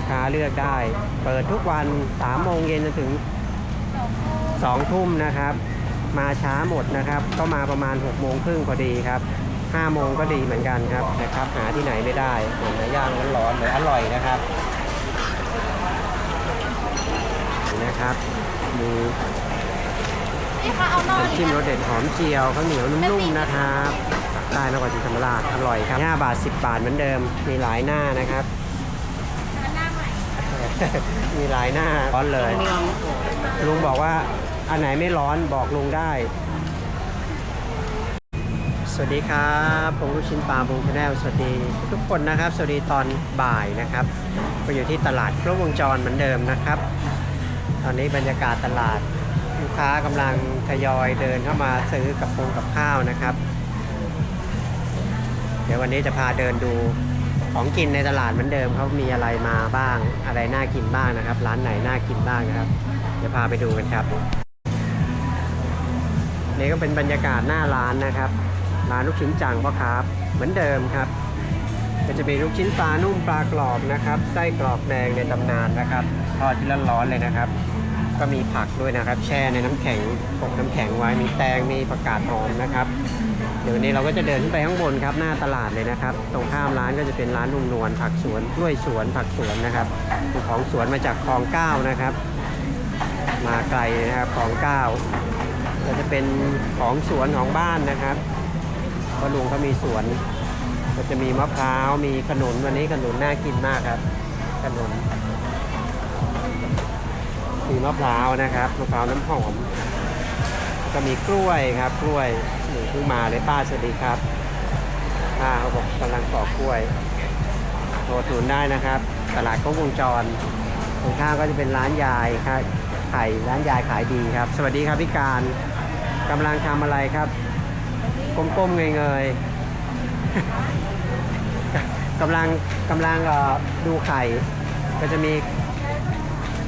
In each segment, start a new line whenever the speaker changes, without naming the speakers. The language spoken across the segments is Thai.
ลูกค้าเลือกได้ เปิดทุกวัน3โมงเย็นจนถึง2ทุ่มนะครับ มาช้าหมดนะครับ ก็มาประมาณ6โมงครึ่งพอดีครับ5โมงก็ดีเหมือนกันครับนะครับ หาที่ไหนไม่ได้เหมือย่างร้อนๆเลยอร่อยนะครับนะครับมี
น้ำ
จิ้มรสเด็ดหอมเจียวข้าวเหนียวนุ่มๆนะครับได้นครศรีธรรมราชอร่อยครับ5บาท 10 บาทเหมือนเดิมมีหลายหน้านะครับ
มี
หลายหน้าร้อนเลย ลุงบอกว่าอันไหนไม่ร้อนบอกลุงได้ สวัสดีครับผมลูกชิ้นปลาบุงชาแนลสวัสดีทุกคนนะครับ สวัสดีตอนบ่ายนะครับก็อยู่ที่ตลาดครบวงจรเหมือนเดิมนะครับ ตอนนี้บรรยากาศตลาดลูกค้ากำลังทยอยเดินเข้ามาซื้อกับปงกับข้าวนะครับ เดี๋ยววันนี้จะพาเดินดู ของกินในตลาดเหมือนเดิมเขามีอะไรมาบ้าง อะไรน่ากินบ้างนะครับ ร้านไหนน่ากินบ้างนะครับ เดี๋ยวพาไปดูกันครับ นี่ก็เป็นบรรยากาศหน้าร้านนะครับร้านลูกชิ้นจังพ่อครับเหมือนเดิมครับก็จะมีลูกชิ้นปลานุ่มปลากรอบนะครับไส้กรอบแดงในตำนานนะครับทอดที่ร้อนๆเลยนะครับ ก็มีผักด้วยนะครับ แช่ในน้ำแข็งปกน้ำแข็งไว้มีแตงมีผักกาดหอมนะครับ เดี๋ยววนนี้เราก็จะเดินขึ้นไปข้างบนครับหน้าตลาดเลยนะครับ ตรงข้ามร้านก็จะเป็นร้านนุ่มนวลผักสวนกล้วยสวนผักสวนนะครับของสวนมาจากคลองเก้านะครับ มาไกลนะครับคลองเก้าก็จะเป็นของสวนของบ้านนะครับเพราะลุงเขามีสวน ก็จะมีมะพร้าว มีขนุนวันนี้ขนุนน่ากินมากครับ ขนุนมีมะพร้าวนะครับมะพร้าวน้ำหอม ก็มีกล้วยครับกล้วย เพิ่งมาเลยป้าสวัสดีครับป้าเขาบอกกำลังปอกกล้วยโทรศูนย์ได้นะครับ ตลาดก็วงจรตรงข้ามก็จะเป็นร้านยายครับไข่ร้านยายขายดีครับ สวัสดีครับพี่การกำลังทำอะไรครับก้มๆเงยๆกำลังกำลังดูไข่ก็จะมี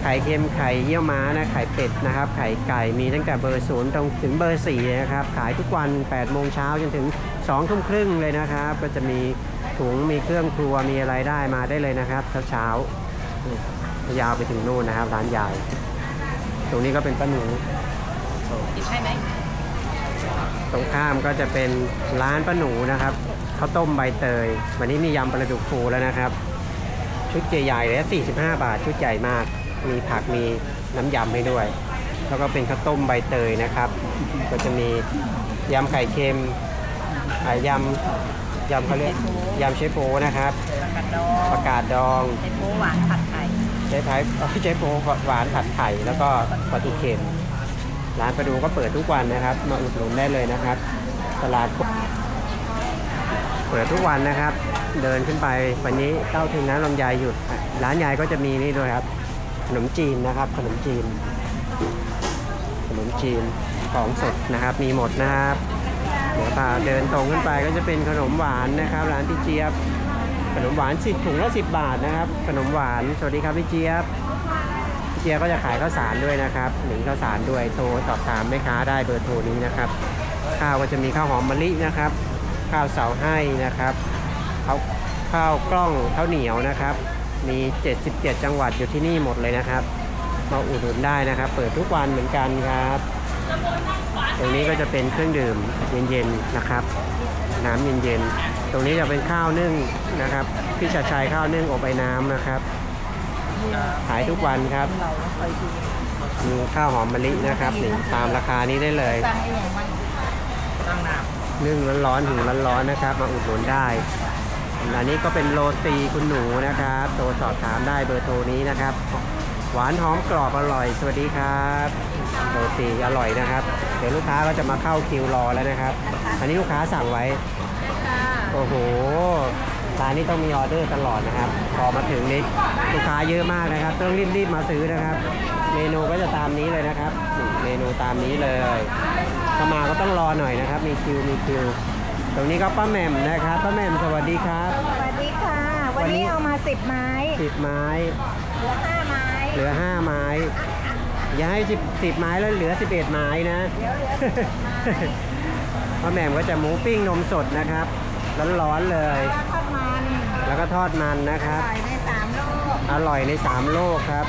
ไข่เค็มไข่เยี่ยวม้านะไข่เป็ดนะครับ ไข่ไก่มีตั้งแต่เบอร์ศูนย์ตรงถึงเบอร์สี่นะครับ ขายทุกวัน8โมงเช้าจนถึง2ทุ่มครึ่งเลยนะครับ ก็จะมีถุงมีเครื่องครัวมีอะไรได้มาได้เลยนะครับ เช้าๆนี่ยาวไปถึงนู่นนะครับ ร้านใหญ่ตรงนี้ก็เป็นป้าหนู
ใช่ไหม
ตรงข้ามก็จะเป็นร้านป้าหนูนะครับข้าวต้มใบเตย วันนี้มียำปลาดุกฟูแล้วนะครับ ชุดใหญ่ๆเลยนะ45 บาท ชุดใหญ่มาก มีผักมีน้ำยำให้ด้วย แล้วก็เป็นข้าวต้มใบเตยนะครับ ก็จะมียำไข่เค็มอ่ายำยำเขาเรียกยำเชฟโปนะครับ
กัดดอ
ประกาศดอง
ไอโป๊หวานผัดไข่
เจ๊ไผ่เอ้ยเจ๊โปหวานผัดไข่แล้วก็ปลาทูเค็มร้านประดูก็เปิดทุกวันนะครับ มาอุดหนุนได้เลยนะครับ ตลาดเปิดทุกวันนะครับ เดินขึ้นไปวันนี้เต้าถึงน้ำลำไยหยุด ร้านยายก็จะมีนี่ด้วยครับ ขนมจีนนะครับ ขนมจีน ขนมจีนของสดนะครับ มีหมดนะครับเดี๋ยวพาเดินตรงขึ้นไปก็จะเป็นขนมหวานนะครับ ร้านพี่เจี๊ยบ ขนมหวานสิบถุงละสิบบาทนะครับ ขนมหวาน สวัสดีครับพี่เจี๊ยบพี่เจี๊ยบก็จะขายข้าวสารด้วยนะครับหนึ่งข้าวสารด้วยโทรสอบถามแม่ค้าได้เบอร์โทรนี้นะครับ ข้าวก็จะมีข้าวหอมมะลินะครับ ข้าวเสาให้นะครับข้าวข้าวกล้องข้าวเหนียวนะครับ มี 77 จังหวัดอยู่ที่นี่หมดเลยนะครับ มาอุดหนุนได้นะครับ เปิดทุกวันเหมือนกันครับ ตรงนี้ก็จะเป็นเครื่องดื่มเย็นๆนะครับ น้ำเย็นๆ ตรงนี้จะเป็นข้าวนึ่งนะครับ พี่ชัดชัยข้าวนึ่งอบไอ้น้ำนะครับ ขายทุกวันครับ
เราเคยกิน
มีข้าวหอมมะลินะครับนี่ตามราคานี้ได้เลย
สั่งเองมันตั้งน้
นึ่งร้อนๆถึงร้อนๆนะครับ มาอุดหนุนได้ อันนี้ก็เป็นโรตีคุณหนูนะครับโทรสอบถามได้เบอร์โทรนี้นะครับ หวานหอมกรอบอร่อย สวัสดีครับโรตีอร่อยนะครับ เดี๋ยวลูกค้าก็จะมาเข้าคิวรอแล้วนะครับ อันนี้ลูกค้าสั่งไว้ำ
ค่ะ
โอ้โหร้านนี้ต้องมีออเดอร์ตลอดนะครับ พอมาถึงนี่ลูกค้าเยอะมากนะครับ ต้องรีบๆมาซื้อนะครับ เมนูก็จะตามนี้เลยนะครับนี่เมนูตามนี้เลยถ้ามาก็ต้องรอหน่อยนะครับ มีคิวมีคิว ตรงนี้ก็ป้าแหม่มนะครับป้าแหม่มสวัสดีครับ
สวัสดีค่ะวันนี้ เอามาสิบไม้
สิบไม้
เหลือห้าไม้
เหลือห้าไม้ อย่าให้สิบสิบไม้แล้วเหลือสิบเอ็ดไม้นะ
เดี๋ยวเหลือสิบไม้
ป้าแหม่มก็จะหมูปิ้งนมสดนะครับร้อนๆเลย
แล้วทอดมัน
แล้วก็ทอดมันนะครับ
ใส่ในสามโลก
อร่อยในสามโลกครับ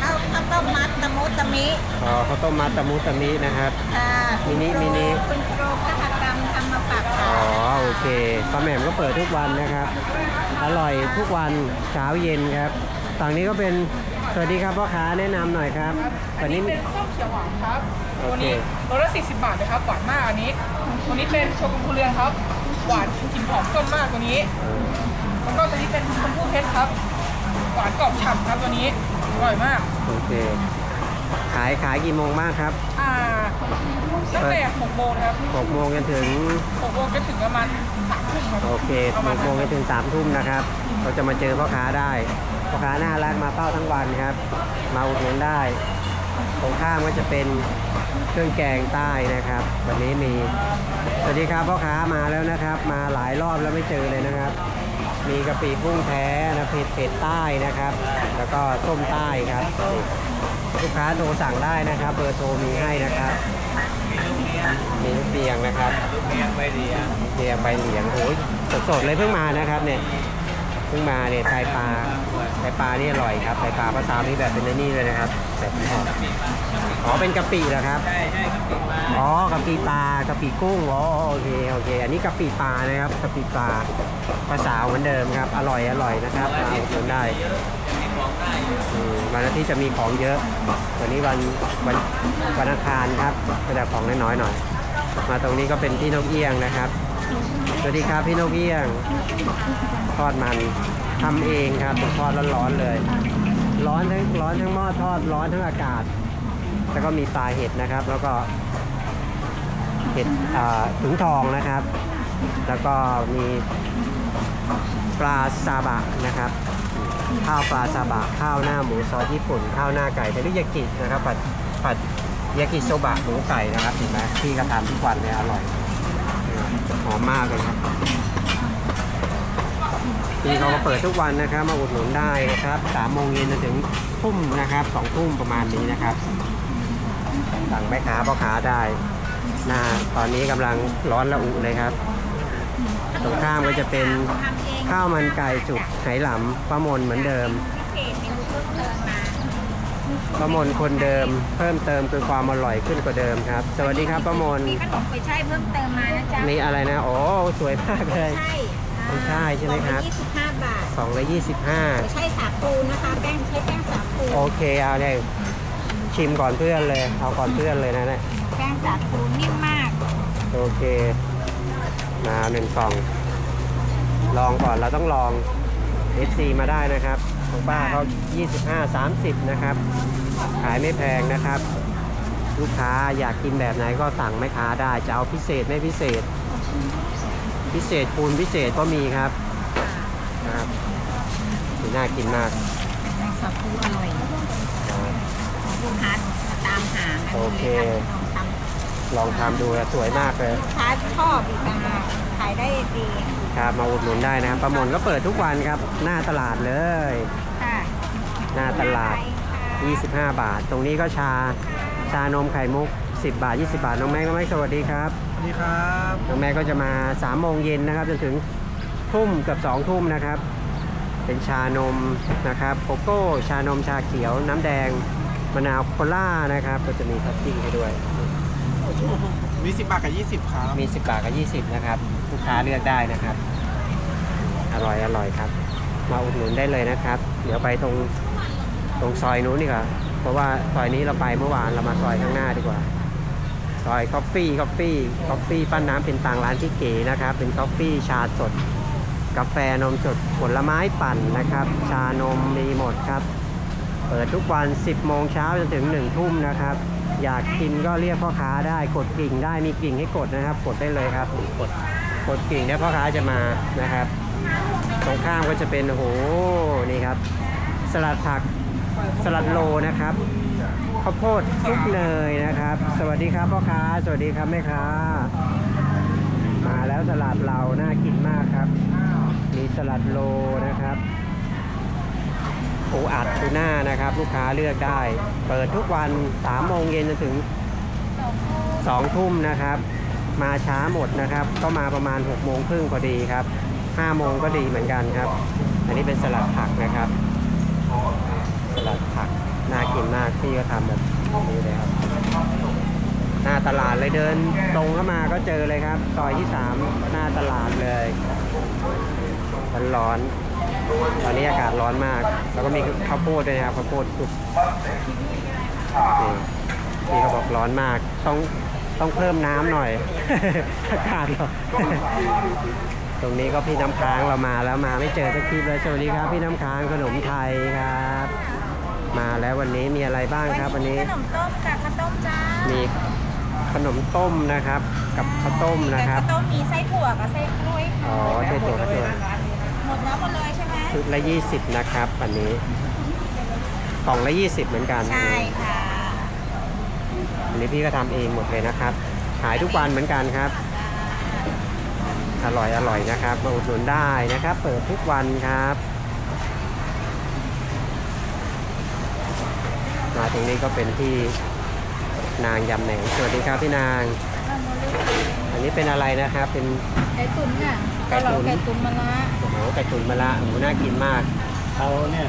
ข้าวข้าวต้มมัดตะ มุตะมิ
อ๋อข้าวต้มมัดตะมุตะมินะครับ
ค่ะ
มินิ
คุณครู
มินิ
คุณครูคหกรรมทำมาฝาก
อ๋
ค่ะ
อโอเคป้าแหม่มก็เปิดทุกวันนะครับ อร่อยทุกวันเช้าเย็นครับฝั่งนี้ก็เป็นสวัสดีครับพ่อค้าแนะนำหน่อยครับ
อั
วันน
นี้
นี้
เป็นส้มเขียวหวานครับ
โอ
ตัว
เค
นี้โลละ40 บาทเลยครับ หวานมากอันนี้ ตัวนี้เป็นโชกุนทุเรียนครับ หวานกลิ่นหอมส้มมากตัวนี้
เออ
แล้วก็ตัวนี้เป็นชมพู่เพชรครับ หวานกรอบฉ่ำครับตัวนี้ อร่อยมาก
โอเค ขายขายกี่โมงบ้างครับ
อ่าตั้งแต่6โมงนะครับ
6โมงจนถึง
6โมงจนถึงประมาณ3ทุ่มครับ
โอเค
ประมาณ
6โมงจนถึง3ทุ่มนะครับ เราจะมาเจอพ่อค้าได้ พ่อค้าน่ารักมาเฝ้าทั้งวันครับ มาอุดหนุนได้ ตรงข้ามก็จะเป็นเครื่องแกงใต้นะครับ วันนี้มี สวัสดีครับพ่อค้ามาแล้วนะครับ มาหลายรอบแล้วไม่เจอเลยนะครับ มีกะปิกุ้งแท้นะเผ็ดเผ็ดใต้นะครับ แล้วก็ส้มใต้ครับนี่ ลูกค้าโทรสั่งได้นะครับ เบอร์โทรมีให้นะครับ มีลูกเบียงนะครับลูกเบียงใบเหลียงเบียงใบเหลียงโอ้ยสดๆเลยเพิ่งมานะครับเนี่ยเพิ่งมาเนี่ยไตปลาไตปลานี่อร่อยครับไตปลาภาษานี่แบบเป็นนี่เลยนะครับแบบหอมอ๋อเป็นกะปิเหรอครับใช่ใช่กะปิปลาอ๋อกะปิปลากะปิกุ้งอ๋อโอเคโอเค อันนี้กะปิปลานะครับกะปิปลาภาษาเหมือนเดิมครับ อร่อยอร่อยนะครับมาอุดหนุนได้ วันอาทิตย์จะมีของเยอะวันนี้วันวันวันอังคารครับก็จะของน้อยๆหน่อย มาตรงนี้ก็เป็นพี่นกเอี้ยงนะครับ สวัสดีครับพี่นกเอี้ยง ทอดมันทำเองครับทอดร้อนๆเลย ร้อนทั้งร้อนทั้งหม้อทอดร้อนทั้งอากาศ แล้วก็มีปลาเห็ดนะครับ แล้วก็เห็ดถุงทองนะครับ แล้วก็มีปลาซาบะนะครับ ข้าวปลาซาบะข้าวหน้าหมูซอสญี่ปุ่น ข้าวหน้าไก่เทริยากินะครับผัดผัดยากิโซบะหมูไก่นะครับเห็นไหมพี่ก็ทำทุกวันเลยอร่อยหอมมากเลยครับพี่เขาก็เปิดทุกวันนะครับ มาอุดหนุนได้นะครับสามโมงเย็นจนถึงทุ่มนะครับสองทุ่มประมาณนี้นะครับสั่งแม่ค้าพ่อค้าได้นะตอนนี้กำลังร้อนระอุเลยครับ ตรงข้ามก็จะเป็น ข้าวมันไก่จุกไหหลำป้ามนเหมือนเดิม
เพจนิวเพิ่มเติมมา
ป้ามนคนเดิม เพิ่มเติมคือความอร่อยขึ้นกว่าเดิมครับ สวัสดีครับป้ามน
มีขนมกุยช่ายเพิ่มเติมมานะจ๊ะ
มีอะไรนะโอ้สวยมากเลย
ใช่
กุยช่ายใช่ไหมครับ
ยี่สิบห้าบาท
สองร้อยยี่สิบห้า
กุยช่ายสาคูนะคะแป้งใช้แป้งสาคู
โอเคเอาเลยชิมก่อนเพื่อนเลย เอาก่อนเพื่อนเลยนะเนี่ย
แป้งสาคูนิ่มมาก
โอเค มาหนึ่งกล่อง ลองก่อนเราต้องลอง FC มาได้นะครับของป้าเขา25 30 นะครับ ขายไม่แพงนะครับ ลูกค้าอยากกินแบบไหนก็สั่งแม่ค้าได้ จะเอาพิเศษไม่พิเศษ พิเศษคูณพิเศษก็มีครับนะครับนี่น่ากินมาก
แป้งสาคูอร่อย
อ่า
ลูกค้าตามหากัน
โอเค
ลองท
ลองทำดูนะสวยมากเลยำ
ลูกค้าชอบอีกต่างหากขายได้ดี
ครับมาอุดหนุนได้นะครับประมนก็เปิดทุกวันครับ หน้าตลาดเลย
ค่ะ
หน้าตลาด 25 บาท ตรงนี้ก็ชา ชานมไข่มุก 10 บาท 20 บาท น้องแม่น้องแม่สวัสดีครับ
สวัสดีครับ
น้องแม่ก็จะมา3โมงเย็นนะครับจนถึงทุ่มเกับ2ทุ่มนะครับ เป็นชานมนะครับโกโก้ ชานมชาเขียว น้ำแดง มะนาวโคล่านะครับ ก็จะมีท็อปปิ้งให้ด้วย
มี10บาทกับ20ครับ
มี 10 บาทกับ 20 นะครับ ลูกค้าเลือกได้นะครับ อร่อยอร่อยครับ มาอุดหนุนได้เลยนะครับ เดี๋ยวไปตรงตรงซอยนู้นดีกว่า เพราะว่าซอยนี้เราไปเมื่อวานเรามาซอยข้างหน้าดีกว่า ซอยคอฟฟี่คอฟฟี่คอฟฟี่ปั้นน้ำเป็นต่างร้านที่เก๋นะครับ เป็นคอฟฟี่ชาสด กาแฟนมสดผลไม้ปั่นนะครับ ชานมมีหมดครับ เปิดทุกวัน 10 โมงเช้าจนถึง 1 ทุ่มนะครับ อยากกินก็เรียกพ่อค้าได้กดกิ่งได้มีกิ่งให้กดนะครับ กดได้เลยครับกดกดกิ่งเนี่ยพ่อค้าจะมานะครับ ตรงข้ามก็จะเป็นโอ้โหนี่ครับ สลัดผักสลัดโลนะครับข้าวโพดคลุกเนยนะครับ สวัสดีครับพ่อค้า สวัสดีครับแม่ค้า มาแล้วสลัดเราน่ากินมากครับ มีสลัดโลนะครับ ปูอัดทูน่านะครับ ลูกค้าเลือกได้ เปิดทุกวัน3โมงเย็นจนถึง2ทุ่มนะครับ มาช้าหมดนะครับ ก็มาประมาณ6โมงครึ่งพอดีครับ5โมงก็ดีเหมือนกันครับ อันนี้เป็นสลัดผักนะครับ สลัดผักน่ากินมากพี่ก็ทำแบบนี้เลยครับหน้าตลาดเลยเดินตรงเข้ามาก็เจอเลยครับซอยที่ 3 หน้าตลาดเลยร้อนๆ ตอนนี้อากาศร้อนมาก แล้วก็มีข้าวโพดด้วยนะครับข้าวโพดสุกนี่พี่เขาบอกร้อนมาก ต้องต้องเพิ่มน้ำหน่อย อากาศร้อนตรงนี้ก็พี่น้ำค้างเรามาแล้วมาไม่เจอสักทีเลยสวัสดีครับ พี่น้ำค้างขนมไทยครับ มาแล้ววันนี้มีอะไรบ้างครับวันนี้
ขนมต้มกับข้าวต้มจ้า
มีขนมต้มนะครับ กับข้าวต้มนะครับ
แต่ข้าวต้มมีไส้ถั่วกับไส้กล้วยค่ะ
อ๋อใช่ตัวกระตั
ช่ไหม
ชุดละ 20 นะครับอันนี้กล่องละ 20 เหมือนกัน
ใช่ค่ะ
อันนี้พี่ก็ทำเองหมดเลยนะครับ ขายทุกวันเหมือนกันครับ อร่อยอร่อยนะครับ มาอุดหนุนได้นะครับ เปิดทุกวันครับมาตรงนี้ก็เป็นที่นางยำแหนงสวัสดีครับพี่นาง อันนี้เป็นอะไรนะครับ เป็น
ไก่ตุ๋นค่ะ
ไก่ตุ๋น
ไก่ตุ๋นมะระ
โอ้โหไก่ตุ๋นมะระโอ้โหน่ากินมาก
เขาเนี่ย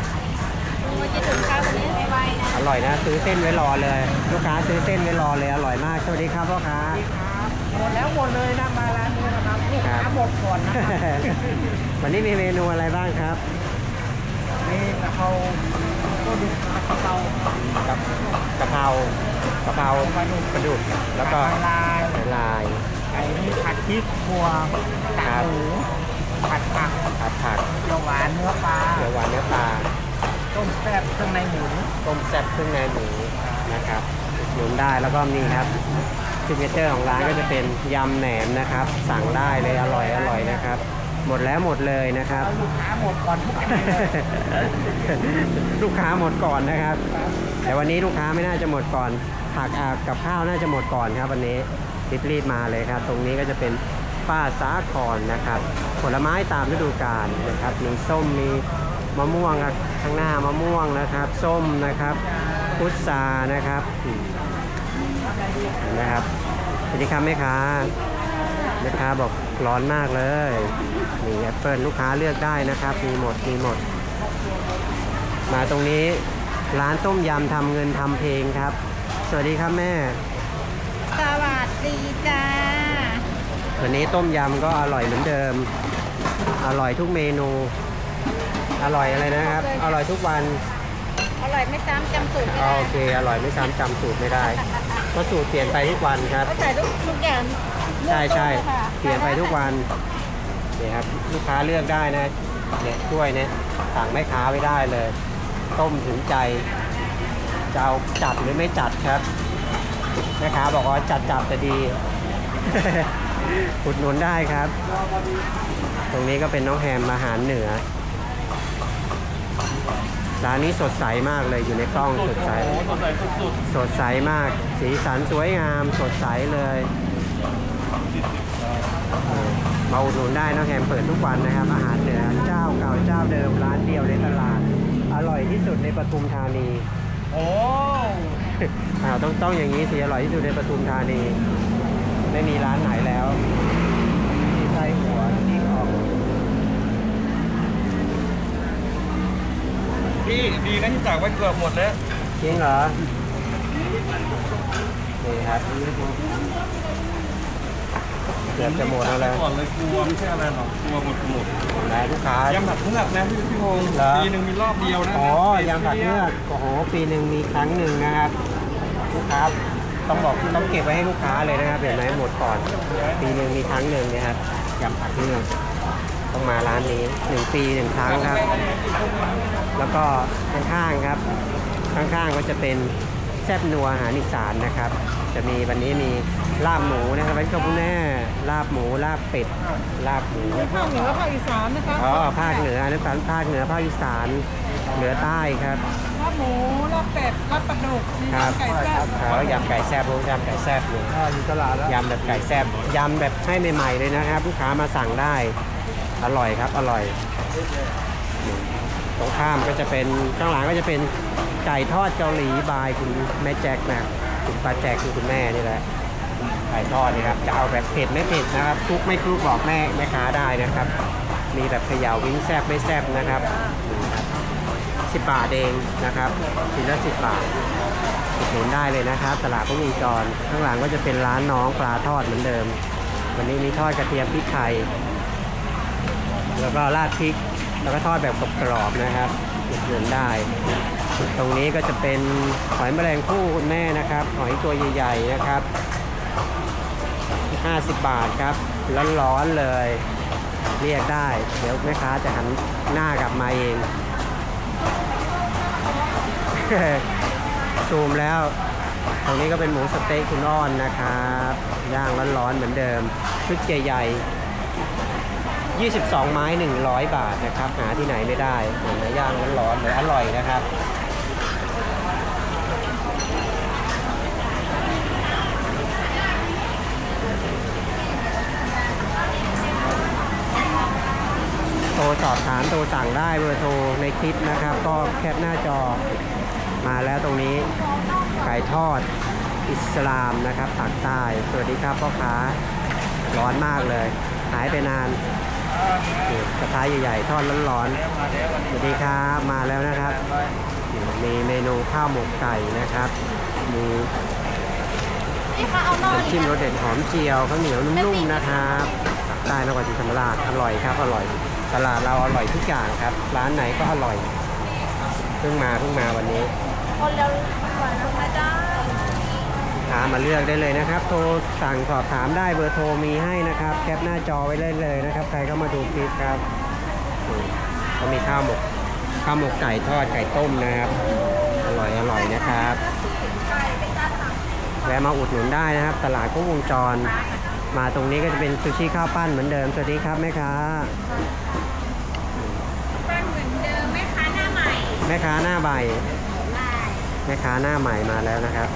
ว่าจะถึงข้าววันนี้ไวๆนะ
อร่อยนะ ซื้อเส้นไว้รอเลย ลูกค้าซื้อเส้นไว้รอเลยอร่อยมากสวัสดีครับพ่อค้า
หมดแล้วหมดเลยนะมาร้านนี้นะครับลูกค้าหมดก่อนนะ
วันนี้มีเมนูอะไรบ้างครับ
นี่กะเพราก็ดูกะเพรา
กับกะเพรากะเพราปลาดุกแล้วก็
ลาย
หอยลาย
ไก่นี่ผัดพริกขัว
ค
กา
รับ
กหมูผัดผัก
ผัดผัก
เขียวหวานเนื้อปลา
เขียวหวานเนื้อปลา
ต้มแซ่บเครื่องในหมู
ต้มแซ่บเครื่องในหมูนะครับอุดหนุนได้แล้วก็นี่ครับซิกเนเจอร์ของร้านก็จะเป็นยำแหนมนะครับ สั่งได้เลยอร่อยอร่อยนะครับ หมดแล้วหมดเลยนะครับ
เอาลูกค้าหมดก่อนทุกอันเลย
ลูกค้าหมดก่อนนะครับ แต่วันนี้ลูกค้าไม่น่าจะหมดก่อนผักอ่ากับข้าวน่าจะหมดก่อนครับวันนี้ รีบๆมาเลยครับ ตรงนี้ก็จะเป็นป้าสาครนะครับ ผลไม้ตามฤดูกาลนะครับ มีส้มมีมะม่วงครับข้างหน้ามะม่วงนะครับ ส้มนะครับ พุทรานะครับเห็นะครับสวัสดีครับแม่ค้าแม่ค้าบอกร้อนมากเลยนี่แอปเปิลลูกค้าเลือกได้นะครับ มีหมดมีหมด มาตรงนี้ร้านต้มยำทำเงินทำเพลงครับ สวัสดีครับแม่
วัสดีจ้า
วันนี้ต้มยำก็อร่อยเหมือนเดิม อร่อยทุกเมนู อร่อยอะไรนะครับ อร่อยทุกวัน
อร่อยไม่ซ้ำจำสูตรไม่
อ๋อ
ได้
โอเค อร่อยไม่ซ้ำจำสูตรไม่ได้ก็สูตรเปลี่ยนไปทุกวันครับ
ก็ใส่ทุกทุกอย่าง
ใช่ใช่
ลูกค่ะ
เปลี่ยนไปทุกวันนี่ครับลูกค้าเลือกได้นะเนี่ยช่วยเนี่ยสั่งแม่ค้าไว้ได้เลย ต้มถึงใจจะเอาจัดหรือไม่จัดครับ แม่ค้าบอกว่าจัดจัดแต่ดี อุดหนุนได้ครับ ตรงนี้ก็เป็นน้องแฮมอาหารเหนือ ร้านนี้สดใสมากเลยอยู่ในกล้องสดใส
โอ้โหสดใสสุด
สดใสมาก สีสันสวยงาม สดใสเลยเออมาอุดหนุนได้น้องแฮมเปิดทุกวันนะครับ อาหารเหนือเจ้าเก่าเจ้าเดิมร้านเดียวในตลาด อร่อยที่สุดในปทุมธานี
ๆโอ้
อ้าวต้องต้องอย่างนี้สิอร่อยที่สุดในปทุมธานี ไม่มีร้านไหนแล้วที่ไส้หัวที่ออก
พี่ดีนะที่สั่งไว้เกือบหมดแล้ว
จริงเหรอนี่ครับเกือบจะหมดแล้วแล้ว
ก่อนเลยกลัวไม่ใช่อะไรหรอกกลัวหมดหมด
ไหนลูกค้ายำ
ผัดเพือกนะพี่พี่พงศ์
เหรอ
ปีหนึ่งมีรอบเดียวนะ
อ๋อยำผัดเลือกโอ้โห ปีหนึ่งมีครั้งหนึ่งนะครับ ลูกค้าต้องบอกต้องเก็บไว้ให้ลูกค้าเลยนะครับเห็นไหมหมดก่อนปีหนึ่งมีครั้งหนึ่งนะครับยำผัดเลือต้องมาร้านนี้หนึ่งปีหนึ่งครั้งครับ แล้วก็ข้างๆครับ ข้างๆก็จะเป็น แซ่บนัวอาหารอีสานนะครับ จะมีวันนี้มีลาบหมูนะครับวันนี้ก็พูแน่ลาบหมูลาบเป็ดลาบหมู
ภาคเหนือภาคอีสานนะครับ
อ๋อภาคเหนืออันนั้นภาคเหนือภาคอีสานเหนือใต้ครับ
ลาบหมูลาบเป็ดลาบปลาดุกมี
ครับ
ไก่แซ่บ
เขายำไก่แซ่บพวกยำไก่แซ่บอยู่
อยู่ตลาดแล้ว
ยำแบบไก่แซ่บยำแบบให้ใหม่ๆเลยนะครับ ลูกค้ามาสั่งได้อร่อยครับอร่อย ตรงข้ามก็จะเป็นข้างหลังก็จะเป็น ไก่ทอดเกาหลีบายคุณแม่แจ็คนะคุณป้าแจ็คคือคุณแม่นี่แหละไก่ทอดนี่ครับจะเอาแบบเผ็ดไม่เผ็ดนะครับคลุกไม่คลุกบอกแม่แม่ค้าได้นะครับ มีแบบเขย่าวิ่งแซบไม่แซบนะครับสิบบาทเองนะครับชิ้นละสิบบาทอุดหนุนได้เลยนะครับ ตลาดพวกวงจรข้างหลังก็จะเป็นร้านน้องปลาทอดเหมือนเดิม วันนี้มีทอดกระเทียมพริกไทยแล้วก็ราดพริกแล้วก็ทอดแบบกรอบๆนะครับอุดหนุนได้ ตรงนี้ก็จะเป็นหอยแมลงภู่คุณแม่นะครับ หอยตัวใหญ่ๆนะครับ 50 บาทครับ ร้อนๆเลย เรียกได้ เดี๋ยวแม่ค้าจะหันหน้ากลับมาเอง ซูมแล้ว ตรงนี้ก็เป็นหมูสเต๊กคุณอ้อนนะครับย่างร้อนๆเหมือนเดิม ชุดใหญ่ๆ22 ไม้ 100 บาทนะครับ หาที่ไหนไม่ได้หมือนเนื้อย่างร้อนๆเลยอร่อยนะครับ โทรสอบถามโทรสั่งได้เบอร์โทรในคลิปนะครับ ก็แคปหน้าจอมาแล้วตรงนี้ไก่ทอดอิสลามนะครับปากใต้สวัสดีครับพ่อค้าร้อนมากเลย หายไปนานกระทะใหญ่ๆทอดร้อนๆสวัสดีครับมาแล้วนะครับ มีเมนูข้าวหมกไก่นะครับมี
น้ำ
จิ้มรสเด็ดหอมเจียวข้าวเหนียวนุ่มๆนะครับปากใต้นครศรีธรรมราชอร่อยครับอร่อย ตลาดเราอร่อยทุกอย่างครับ ร้านไหนก็อร่อย เพิ่งมาเพิ่งมาวันนี้
คนเร็วหวานลงมาได้
ถามมาเลือกได้เลยนะครับ โทรสั่งสอบถามได้เบอร์โทรมีให้นะครับ แคปหน้าจอไว้เลยเลยนะครับ ใครเข้ามาดูคลิปครับนี่ก็มีข้าวหมกข้าวหมกไก่ทอดไก่ต้มนะครับ อร่อยอร่อยนะครับ แวะมาอุดหนุนได้นะครับ ตลาดก็วงจร มาตรงนี้ก็จะเป็นซูชิข้าวปั้นเหมือนเดิมสวัสดีครับแม่ค้า
เป็นเหมือนเดิมแม่ค้าหน้าใหม่
แม่ค้าหน้าใบแม่ค้าหน้าใหม่มาแล้วนะครับ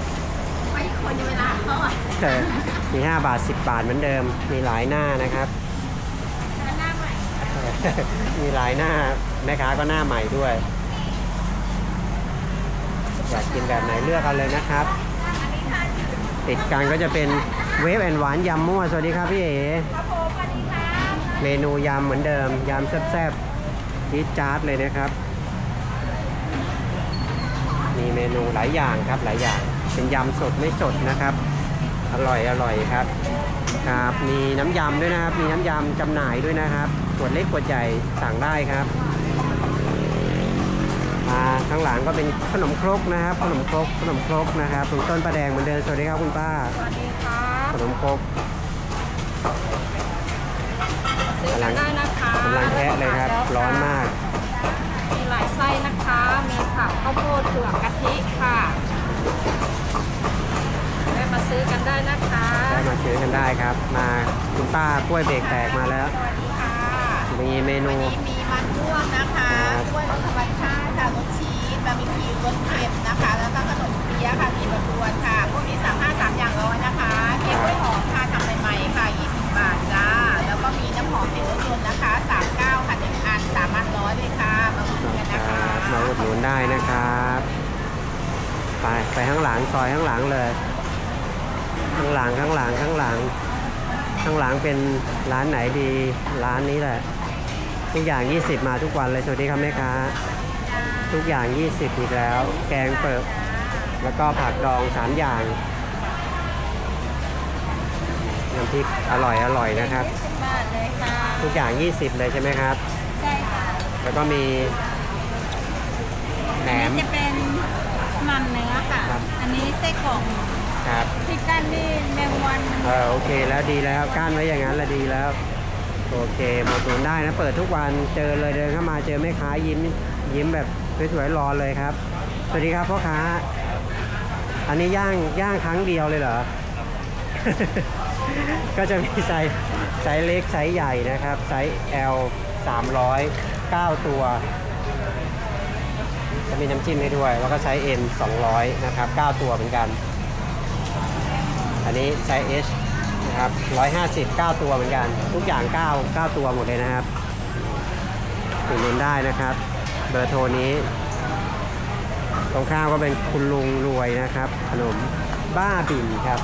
ไม่คนเวลาเขาอะ
เออมี 5 บาท 10 บาทเหมือนเดิม มีหลายหน้านะครับ
หน้าใหม่
มีหลายหน้าแม่ค้าก็หน้าใหม่ด้วย อยากกินแบบไหนเลือกเอาเลยนะครับ ติดกันก็จะเป็น เวฟแอนหวานยำมั่วสวัสดีครับพี่เอ๋
ครับผมสวัสดีค่ะ
เมนูยำเหมือนเดิมยำแซ่บๆจี๊ดจ๊าดเลยนะครับ มีเมนูหลายอย่างครับหลายอย่างเป็นยำสดไม่สดนะครับ อร่อยอร่อยครับครับมีน้ำยำด้วยนะครับ มีน้ำยำจำหน่ายด้วยนะครับขวดเล็กขวดใหญ่สั่งได้ครับมาข้างหลังก็เป็นขนมครกนะครับ ขนมครกขนมครกนะครับคุณต้นประแดงเหมือนเดิมสวัสดีครับคุณป้า
สวัสดีค่ะ
นมครก
ซื้อกันได้นะคะ
กำลังแทะเลยครับ ร้อนมาก
มีหลายไส้นะคะ มีผักข้าวโพดเผือกกะทิค่ะได้มาซื้อกันได้นะคะ
ได้มาซื้อกันได้ครับ มาคุณป้ากล้วยเบรกแตกมาแล้ว
สวัสดีค่ะ
มีเมนู
วันนี้มีมันม่วงนะคะ
ครับ
กล้วยรสธรรมชาติค่ะรสชีสบาร์บีคิวรสเค็มนะคะ แล้วก็ขนมเปี๊ยะค่ะมีบะรวนค่ะพวกนี้สามห้าสามอย่างร้อยนะคะเค้กก ล้วยหอมค่ะทำใหม่ๆค่ะ 20 บาทจ้า แล้วก็มีน้ำหอมติดรถยนต์นะคะ 39 ค่ะหนึ่งอันสามอันร้อยเลยค่ะมาอุดหนุนกัน
ค
นะ
รั
คะ
บมาอุดหนุนได้นะครับ ไปไปข้างหลังซอยข้างหลังเลย ข้างหลังข้างหลังข้างหลัง ข้างหลังเป็นร้านไหนดีร้านนี้แหละ ทุกอย่าง 20 มาทุกวันเลยสวัสดีครับแม่ค้าทุกอย่าง 20 อีกแล้ว แกงเปิดแล้วก็ผักดอง 3 อย่าง น้ำพริกอร่อยอร่อยนะครับ
20บาทเลยค่ะ
ทุกอย่าง 20 เลยใช่ไหมครับ
ใช่ค่ะ
แล้วก็มีแหนม
จะเป็นมันเนื้อค่ะ
ครับ
อันนี้ไส้กรอก
ครับ
ที่กั้นนี่แมงวัน
เออโอเคแล้วดีแล้วก้านไว้อย่างนั้นละดีแล้ว โอเคหมดตุนได้นะ เปิดทุกวันเจอเลยเดินเข้ามาเจอแม่ค้ายิ้ม ยิ้มแบบสวยๆรอเลยครับ สวัสดีครับพ่อค้า อันนี้ย่างย่างครั้งเดียวเลยเหรอ ก็จะมีไซส์ไซส์เล็กไซส์ใหญ่นะครับ ไซส์ L 300 9 ตัว จะมีน้ำจิ้มให้ด้วย แล้วก็ไซส์ M 200 นะครับ 9 ตัวเหมือนกัน อันนี้ไซส์ H นะครับ 150 9 ตัวเหมือนกัน ทุกอย่าง 9 9 ตัวหมดเลยนะครับอุดหนุนได้นะครับ เบอร์โทรนี้ ตรงข้ามก็เป็นคุณลุงรวยนะครับ ขนมบ้าบินครับ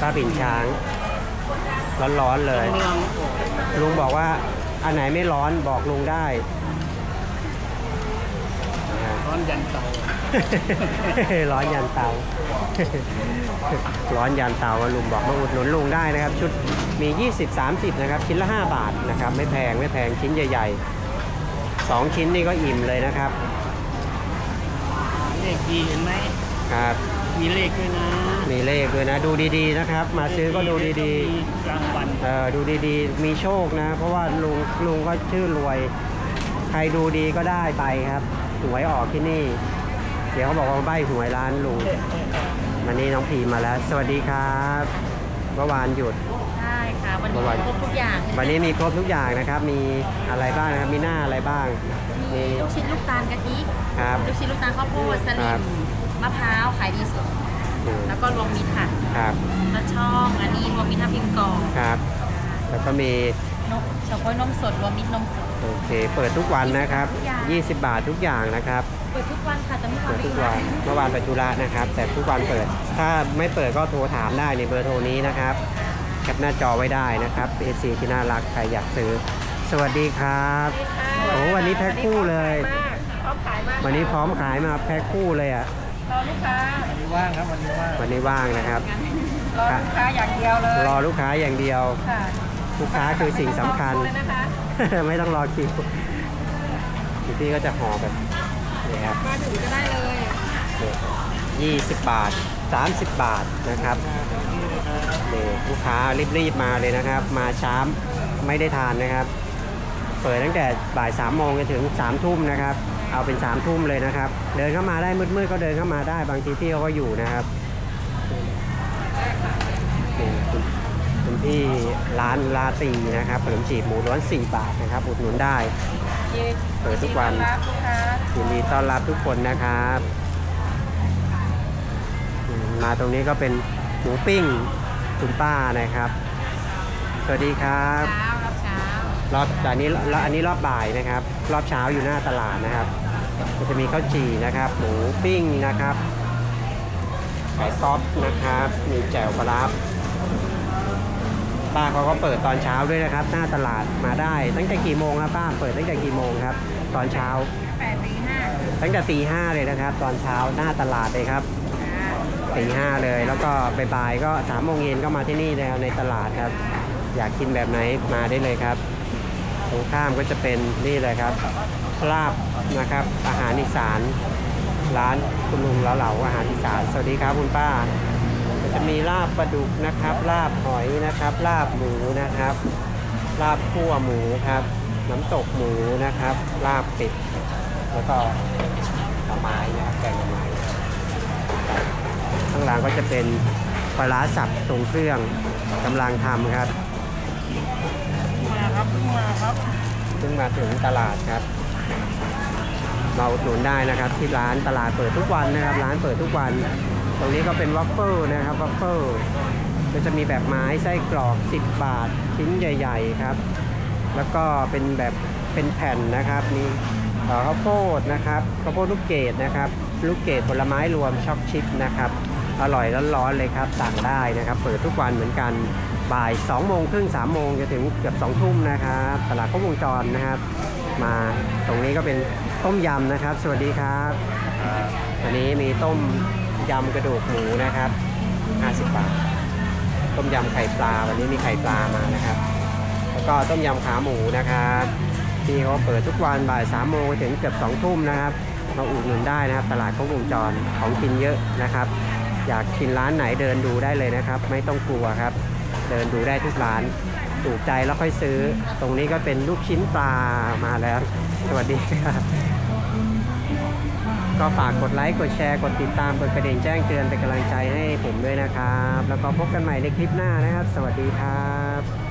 บ้าบินช้าง ร้อนๆเลย ลุงบอกว่า อันไหนไม่ร้อนบอกลุงได้นะครับ
ร้อนยันเตา
ร้อนยันเตา ร้อนยันเตาลุงบอกมาอุดหนุนลุงได้นะครับ ชุดมี 20 30 นะครับ ชิ้นละ 5 บาทนะครับ ไม่แพงไม่แพงชิ้นใหญ่ ๆ 2 ชิ้นนี่ก็อิ่มเลยนะครับ
เลขดีเห็นไหม
ครับ
มีเลขด้วยนะ
มีเลขด้วยนะ ดูดีๆนะครับ มาซื้อก็ดูดี
ๆกลางวัน
ๆเออดูดีๆ มีโชคนะ เพราะว่าลุงลุงก็ชื่อรวย ใครดูดีก็ได้ไปครับหวยออกที่นี่ เดี๋ยวเขาบอกว่าใบหวยร้านลุงวันนี้น้องพีมาแล้ว สวัสดีครับเมื่อวานหยุด
ใช่ค่ะวัน
เมื่
นี้
อวาน
ครบทุกอย่าง
วันนี้มีครบทุกอย่างนะครับ มีอะไรบ้างนะครับ มีหน้าอะไรบ้าง มี
ลูกชิ้นลูกตาลกะทิ
ครับ
ลูกชิ้นลูกตาลข้าวโพดสลิ
ครับ
ม มะพร้าวขายดีสุด
อืม
แล้วก็รวมมิตรค่ะ
ครับ
แล้วช่องอันนี้รวมมิตรทับทิมกรอบ
ครับ แล้วก็มี
นมเฉาก๊วยนมสดรวมมิตรนมสด
โอเค เปิดทุกวันนะครับ
ทุกอย่าง
20 บาททุกอย่างนะครับ
เปิดทุกวันค่ะแต่ไม่ควา
เปิ
ม
ดทุกวัน เมื่อวานไปธุระนะครับ แต่ทุกวันเปิด ถ้าไม่เปิดก็โทรถามได้ในเบอร์โทรนี้นะครับ แคปหน้าจอไว้ได้นะครับเอซีที่น่ารักใครอยากซื้อ สวัสดีครับ โอ้วันนี้แพ็คคู่เลย
พร้อมขายมาก
วันนี้พร้อมขายมาแพ็คคู่เลยอะ
รอลูกค้า
วันนี้ว่างครับวันนี้ว่าง
วันนี้ว่างนะครับ
รอลูกค้าอย่างเดียวเลย
รอลูกค้าอย่างเดียว
ค่ะ
ลูกค้าคือสิ่งสำคัญ
เลยนะคะ
ไม่ต้องรอคิวพี่ก็จะห่อแบบนี่ครับ
มาถึงก็ได้เลย
ยี่สิบบาทสามสิบบาทนะครับนี่ลูกค้ารีบๆมาเลยนะครับ มาช้าไม่ได้ทานนะครับ เปิดตั้งแต่บ่ายสามโมงจนถึงสามทุ่มนะครับ เอาเป็นสามทุ่มเลยนะครับ เดินเข้ามาได้มืดๆก็เดินเข้ามาได้บางทีพี่เขาก็อยู่นะครับนี่คุณคุณพี่ร้านลาตีนะครับขนมจีบหมูล้วน4บาทนะครับอุดหนุนได้เปิดทุกวัน
รับลูกค้า
ยินดีต้อนรับทุกคนนะครับอืมมาตรงนี้ก็เป็นหมูปิ้งคุณป้านะครับ สวัสดีครับ
เช้ารับเช้าร
อบแต่อันนี้แล้วอันนี้รอบบ่ายนะครับ รอบเช้าอยู่หน้าตลาดนะครับก็จะมีข้าวจี่นะครับหมูปิ้งนะครับไก่ซอฟนะครับมีแจ่วปลาร้าป้าเขาก็เปิดตอนเช้าด้วยนะครับ หน้าตลาดมาได้ ตั้งแต่กี่โมงครับป้าเปิดตั้งแต่กี่โมงครับ ตอนเช้า
แปดตีห้า
ตั้งแต่ตีห้าเลยนะครับ ตอนเช้าหน้าตลาดเลยครับตีห้าเลย แล้วก็บ่ายๆก็สามโมงเย็นก็มาที่นี่นะครับในตลาดครับ อยากกินแบบไหนมาได้เลยครับต รงข้ามก็จะเป็นนี่เลยครับลาบนะครับอาหารอีสานร้านคุณลุงเหลาอาหารอีสานสวัสดีครับคุณป้าจะมีลาบปลาดุกนะครับ ลาบหอยนะครับ ลาบหมูนะครับ ลาบคั่วหมูครับ น้ำตกหมูนะครับ ลาบเป็ดแล้วก็หน่อไม้นะครับแกงหน่อไม้ข้างหลังก็จะเป็นปลาสับทรงเครื่องกำลังทำครับ
มาครับ มาครับ
เพิ่งมาถึงตลาดครับมาอุดหนุนได้นะครับ ที่ร้านตลาดเปิดทุกวันนะครับ ร้านเปิดทุกวัน ตรงนี้ก็เป็นวัฟเฟิลนะครับวัฟเฟิลก็จะมีแบบไม้ไส้กรอก 10 บาทชิ้นใหญ่ ๆครับ แล้วก็เป็นแบบเป็นแผ่นนะครับมีข้าวโพดนะครับข้าวโพดลูกเกดนะครับลูกเกดผลไม้รวมช็อกชิปนะครับอร่อยร้อนๆเลยครับสั่งได้นะครับ เปิดทุกวันเหมือนกัน บ่าย2โมงครึ่ง3โมงจนถึงเกือบ2ทุ่มนะครับตลาดครบวงจรนะครับ มาตรงนี้ก็เป็นต้มยำนะครับ สวัสดีครับอันนี้มีต้มยำกระดูกหมูนะครับ 50 บาท ต้มยำไข่ปลา วันนี้มีไข่ปลามานะครับ แล้วก็ต้มยำขาหมูนะครับที่เขาเปิดทุกวันบ่ายสามโมงถึงเกือบสองทุ่มนะครับมาอุดหนุนได้นะครับ ตลาดครบวงจรของกินเยอะนะครับ อยากกินร้านไหนเดินดูได้เลยนะครับ ไม่ต้องกลัวครับ เดินดูได้ทุกร้าน ถูกใจแล้วค่อยซื้อ ตรงนี้ก็เป็นลูกชิ้นปลามาแล้ว สวัสดีครับก็ฝากกดไลค์ กดแชร์ กดติดตามกดกระดิ่งแจ้งเตือนเป็นกำลังใจให้ผมด้วยนะครับ แล้วก็พบกันใหม่ในคลิปหน้านะครับ สวัสดีครับ